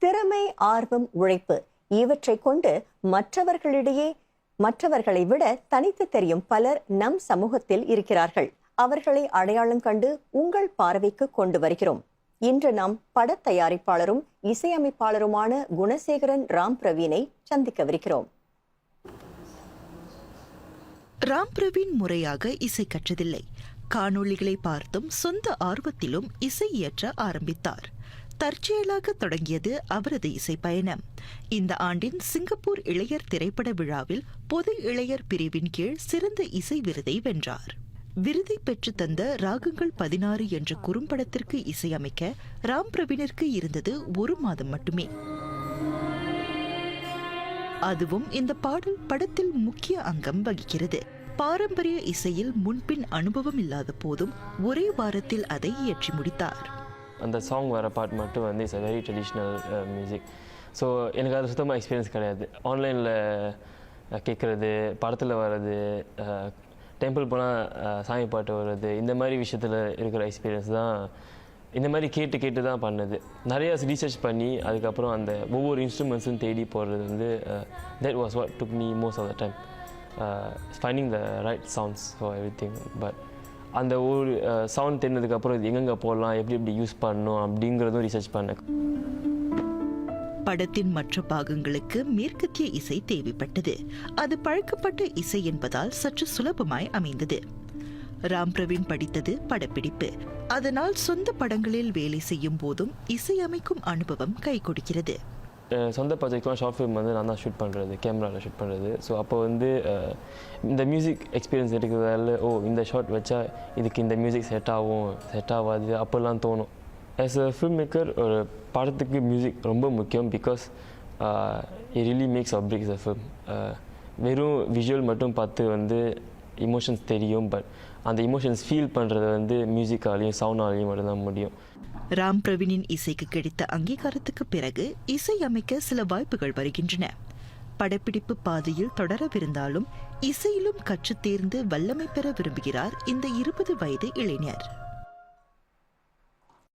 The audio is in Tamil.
திறமை ஆர்வம் உழைப்பு இவற்றை கொண்டு மற்றவர்களிடையே மற்றவர்களை விட தனித்து தெரியும் பலர் நம் சமூகத்தில் இருக்கிறார்கள். அவர்களை அடையாளம் கண்டு உங்கள் பார்வைக்கு கொண்டு வருகிறோம். இன்று நாம் படத் தயாரிப்பாளரும் இசையமைப்பாளருமான குணசேகரன் ராம் பிரவீனை சந்திக்கவிருக்கிறோம் ராம் பிரவீன் முறையாக இசை கற்றதில்லை. காணொளிகளை பார்த்தும் சொந்த ஆர்வத்திலும் இசை இயற்ற ஆரம்பித்தார். தற்செயலாக தொடங்கியது அவரது இசை பயணம். இந்த ஆண்டின் சிங்கப்பூர் இளையர் திரைப்பட விழாவில் பொது இளையர் பிரிவின் கீழ் சிறந்த இசை விருதை வென்றார். விருதை பெற்று தந்த ராகங்கள் பதினாறு என்ற குறும்படத்திற்கு இசையமைக்க ராம் பிரவீனிற்கு இருந்தது ஒரு மாதம் மட்டுமே. அதுவும் இந்த பாடல் படத்தில் முக்கிய அங்கம் வகிக்கிறது. பாரம்பரிய இசையில் முன்பின் அனுபவம் இல்லாத போதும் ஒரே வாரத்தில் அதை இயற்றி முடித்தார். அந்த சாங் வர பாட் மட்டும் வந்து it's a very traditional music so எனக்கு அது சுத்தமாக எக்ஸ்பீரியன்ஸ் கிடையாது. ஆன்லைனில் கேட்குறது படத்தில் வர்றது டெம்பிள் போனால் சாமி பாட்டு வர்றது இந்த மாதிரி விஷயத்தில் இருக்கிற எக்ஸ்பீரியன்ஸ் தான் இந்த மாதிரி கேட்டு கேட்டு தான் பண்ணது. நிறையா ரீசர்ச் பண்ணி அதுக்கப்புறம் அந்த ஒவ்வொரு இன்ஸ்ட்ருமெண்ட்ஸும் தேடி போடுறது வந்து that was what took me most of the time finding the right sounds for everything but அந்த ஒரு சவுண்ட் தெரிஞ்சதுக்கப்புறம் இது எங்கெங்கே போடலாம் எப்படி எப்படி யூஸ் பண்ணணும் அப்படிங்கிறதும் ரிசர்ச் பண்ணேன். படத்தின் மற்ற பாகங்களுக்கு மேற்கத்திய இசை தேவைப்பட்டது. அது பழக்கப்பட்ட இசை என்பதால் சற்று சுலபமாய் அமைந்தது. ராம் பிரவீன் படித்தது படப்பிடிப்பு. அதனால் சொந்த படங்களில் வேலை செய்யும் போதும் இசையமைக்கும் அனுபவம் கை கொடுக்கிறது. சொந்த ப்ராஜெக்ட்லாம் ஷார்ட் ஃபிலிம் வந்து நான் தான் ஷூட் பண்ணுறது கேமராவில் ஷூட் பண்ணுறது ஸோ அப்போ வந்து இந்த மியூசிக் எக்ஸ்பீரியன்ஸ் இருக்கிறதால ஓ இந்த ஷார்ட் வச்சா இதுக்கு இந்த மியூசிக் செட் ஆகும் செட் ஆகாது அப்போல்லாம் தோணும். ஆஸ் அ ஃபில்ம் மேக்கர் ஒரு படத்துக்கு மியூசிக் ரொம்ப முக்கியம் because it really makes or breaks a film வெறும் விஷுவல் மட்டும் பார்த்து வந்து இமோஷன்ஸ் தெரியும் பட் அந்த இமோஷன்ஸ் ஃபீல் பண்ணுறது வந்து மியூசிக்காலையும் சவுண்டாலையும் மட்டும்தான் முடியும். ராம் பிரவீனின் இசைக்கு கிடைத்த அங்கீகாரத்துக்கு பிறகு இசை அமைக்க சில வாய்ப்புகள் வருகின்றன. படப்பிடிப்பு பாதையில் தொடரவிருந்தாலும் இசையிலும் கற்றுத் தேர்ந்து வல்லமை பெற விரும்புகிறார் இந்த இருபது வயது இளைஞர்.